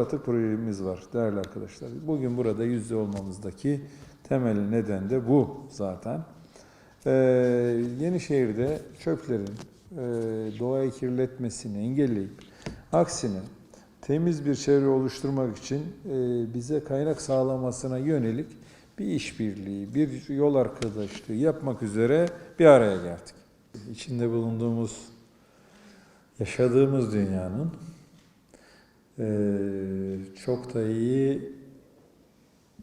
atık projemiz var değerli arkadaşlar. Bugün burada yüzde olmamızdaki temel neden de bu zaten. Ee, Yenişehir'de çöplerin e, doğayı kirletmesini engelleyip aksine temiz bir çevre oluşturmak için e, bize kaynak sağlamasına yönelik bir işbirliği, bir yol arkadaşlığı yapmak üzere bir araya geldik. İçinde bulunduğumuz, yaşadığımız dünyanın çok da iyi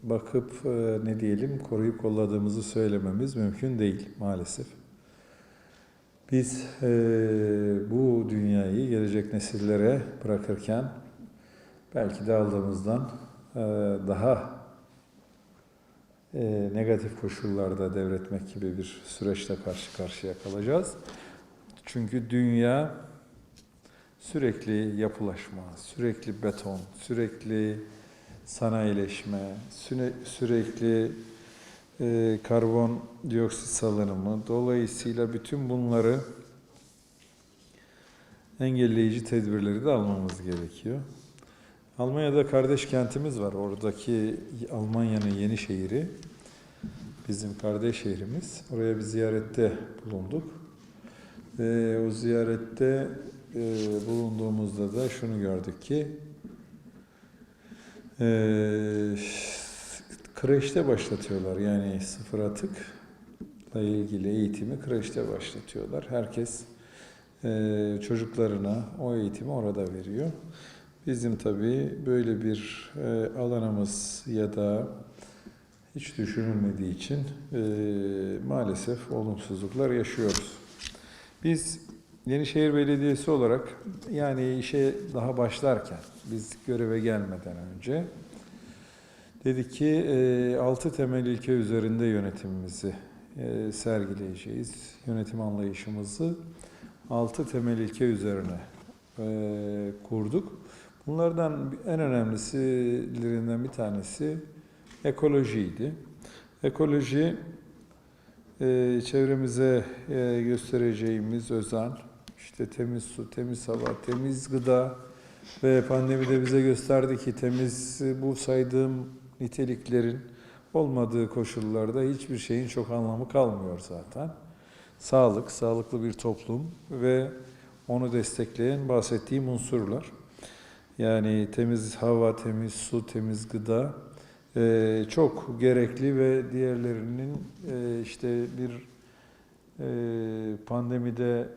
bakıp e, ne diyelim koruyup kolladığımızı söylememiz mümkün değil maalesef. Biz e, bu dünyayı gelecek nesillere bırakırken belki de aldığımızdan e, daha e, negatif koşullarda devretmek gibi bir süreçte karşı karşıya kalacağız. Çünkü dünya sürekli yapılaşma, sürekli beton, sürekli sanayileşme, sürekli e, karbon dioksit salınımı. Dolayısıyla bütün bunları engelleyici tedbirleri de almamız gerekiyor. Almanya'da kardeş kentimiz var. Oradaki Almanya'nın yeni şehri bizim kardeş şehrimiz. Oraya bir ziyarette bulunduk. Ve o ziyarette e, bulunduğumuzda da şunu gördük ki e, kreşte başlatıyorlar. Yani sıfır atıkla ilgili eğitimi kreşte başlatıyorlar. Herkes e, çocuklarına o eğitimi orada veriyor. Bizim tabii böyle bir e, alanımız ya da hiç düşünülmediği için e, maalesef olumsuzluklar yaşıyoruz. Biz Yenişehir Belediyesi olarak yani işe daha başlarken biz göreve gelmeden önce dedik ki e, altı temel ilke üzerinde yönetimimizi e, sergileyeceğiz. Yönetim anlayışımızı altı temel ilke üzerine e, kurduk. Bunlardan en önemlisilerinden bir tanesi ekolojiydi. Ekoloji e, çevremize e, göstereceğimiz özen, işte temiz su, temiz hava, temiz gıda ve pandemide bize gösterdi ki temiz bu saydığım niteliklerin olmadığı koşullarda hiçbir şeyin çok anlamı kalmıyor zaten. Sağlık, sağlıklı bir toplum ve onu destekleyen bahsettiğim unsurlar. Yani temiz hava, temiz su, temiz gıda e, çok gerekli ve diğerlerinin e, işte bir e, pandemide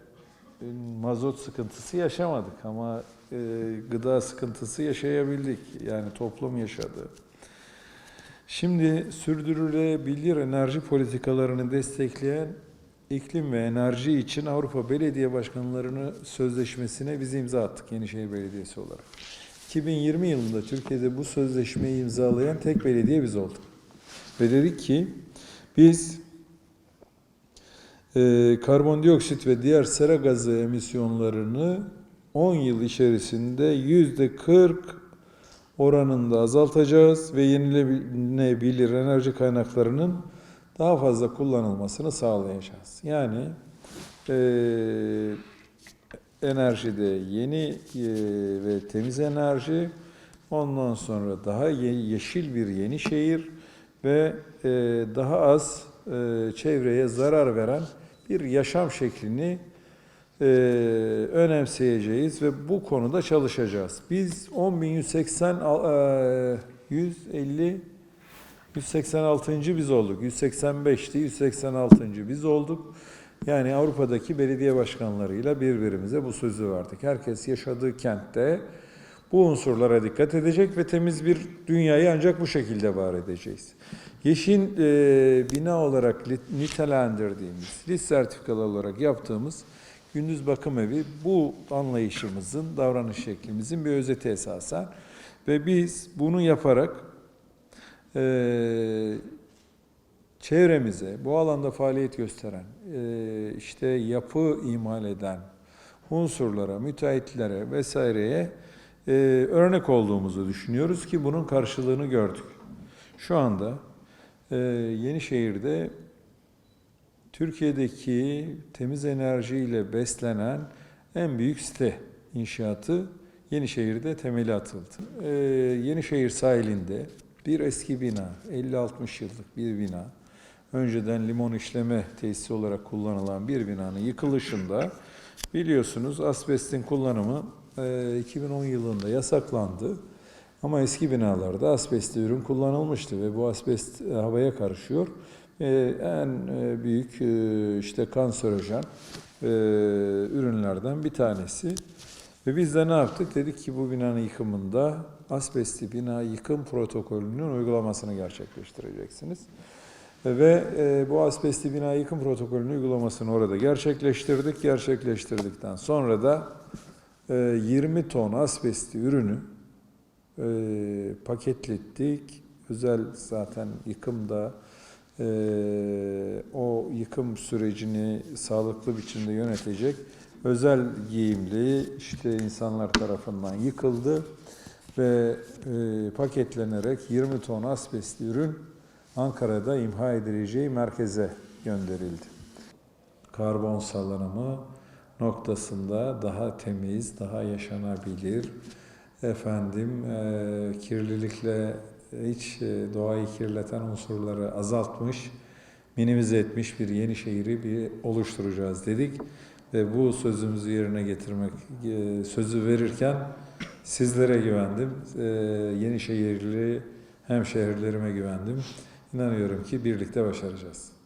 mazot sıkıntısı yaşamadık ama e, gıda sıkıntısı yaşayabildik. Yani toplum yaşadı. Şimdi sürdürülebilir enerji politikalarını destekleyen iklim ve enerji için Avrupa Belediye Başkanlarını sözleşmesine biz imza attık Yenişehir Belediyesi olarak. 2020 yılında Türkiye'de bu sözleşmeyi imzalayan tek belediye biz olduk. Ve dedik ki biz e, karbondioksit ve diğer sera gazı emisyonlarını 10 yıl içerisinde yüzde 40 oranında azaltacağız ve yenilenebilir enerji kaynaklarının daha fazla kullanılmasını sağlayacağız. Yani e, enerjide yeni e, ve temiz enerji, ondan sonra daha ye- yeşil bir yeni şehir ve e, daha az e, çevreye zarar veren bir yaşam şeklini e, önemseyeceğiz ve bu konuda çalışacağız. Biz 10.180 al- e, 150 186. biz olduk. 185'ti, 186. biz olduk. Yani Avrupa'daki belediye başkanlarıyla birbirimize bu sözü verdik. Herkes yaşadığı kentte bu unsurlara dikkat edecek ve temiz bir dünyayı ancak bu şekilde var edeceğiz. Yeşil e, bina olarak nitelendirdiğimiz, lit sertifikalı olarak yaptığımız gündüz bakım evi bu anlayışımızın, davranış şeklimizin bir özeti esasen. Ve biz bunu yaparak e, çevremize, bu alanda faaliyet gösteren, e, işte yapı imal eden unsurlara, müteahhitlere vesaireye e, örnek olduğumuzu düşünüyoruz ki bunun karşılığını gördük. Şu anda e, Yenişehir'de Türkiye'deki temiz enerjiyle beslenen en büyük site inşaatı Yenişehir'de temeli atıldı. Ee, Yenişehir sahilinde bir eski bina, 50-60 yıllık bir bina, önceden limon işleme tesisi olarak kullanılan bir binanın yıkılışında biliyorsunuz asbestin kullanımı e, 2010 yılında yasaklandı. Ama eski binalarda asbestli ürün kullanılmıştı ve bu asbest e, havaya karışıyor. E, en e, büyük e, işte kanserojen ürünlerden bir tanesi. Ve biz de ne yaptık? Dedik ki bu binanın yıkımında asbestli bina yıkım protokolünün uygulamasını gerçekleştireceksiniz. Ve bu asbestli bina yıkım protokolünün uygulamasını orada gerçekleştirdik. Gerçekleştirdikten sonra da 20 ton asbestli ürünü e, paketlettik. Özel zaten yıkımda e, o yıkım sürecini sağlıklı biçimde yönetecek özel giyimli işte insanlar tarafından yıkıldı ve e, paketlenerek 20 ton asbestli ürün Ankara'da imha edileceği merkeze gönderildi. Karbon salınımı noktasında daha temiz, daha yaşanabilir, efendim e, kirlilikle hiç e, doğayı kirleten unsurları azaltmış, minimize etmiş bir yeni şehri bir oluşturacağız dedik ve bu sözümüzü yerine getirmek e, sözü verirken sizlere güvendim. E, Yeni şehirli hemşehrilerime güvendim. İnanıyorum ki birlikte başaracağız.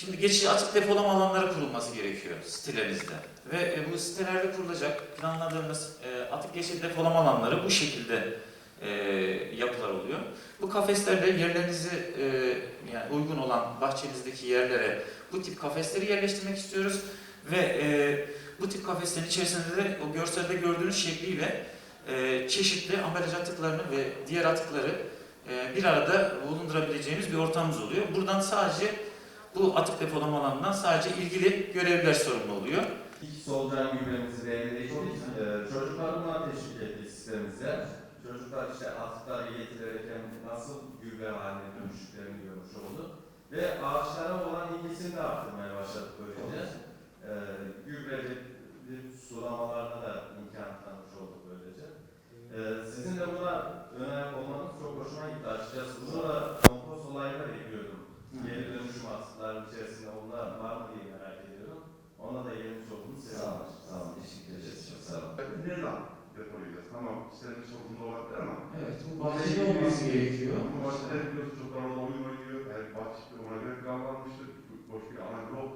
Şimdi geçici atık depolama alanları kurulması gerekiyor sitelerimizde. Ve e, bu sitelerde kurulacak planladığımız e, atık geçici depolama alanları bu şekilde e, yapılar oluyor. Bu kafeslerde yerlerinizi yani uygun olan bahçenizdeki yerlere bu tip kafesleri yerleştirmek istiyoruz. Ve bu tip kafeslerin içerisinde de o görselde gördüğünüz şekliyle e, çeşitli ambalaj atıklarını ve diğer atıkları bir arada bulundurabileceğimiz bir ortamımız oluyor. Buradan sadece bu atık depolama alanından sadece ilgili görevliler sorumlu oluyor. İlk solucan gübremizi belirlediğimiz için e, çocuklar buna teşvik ettik sistemimize. Çocuklar işte atıkları getirirken nasıl gübre haline dönüştüklerini görmüş oldu. Ve ağaçlara olan ilgisini de arttırmaya başladık böylece. E, gübreli sulamalarına da imkan tanımış olduk böylece. E, sizin de buna önem olmanız çok hoşuma gitti açıkçası. Bunu da kompost olayına bekliyordum. Geri dönüşüm atıkların içerisinde onlar var mı diye merak ediyorum. Ona da gelmiş olduğunu olun, sağ olun. Teşekkür ederiz. Çok sağ olun. Nereden depolayacağız? Tamam, istenmiş olduğunda olabilir ama Evet, bu bahçede olması gerekiyor. bu bahçede biliyorsun çocuklar orada oyun oynuyor. Yani bahçede ona göre planlanmıştır. Boş bir alan yok.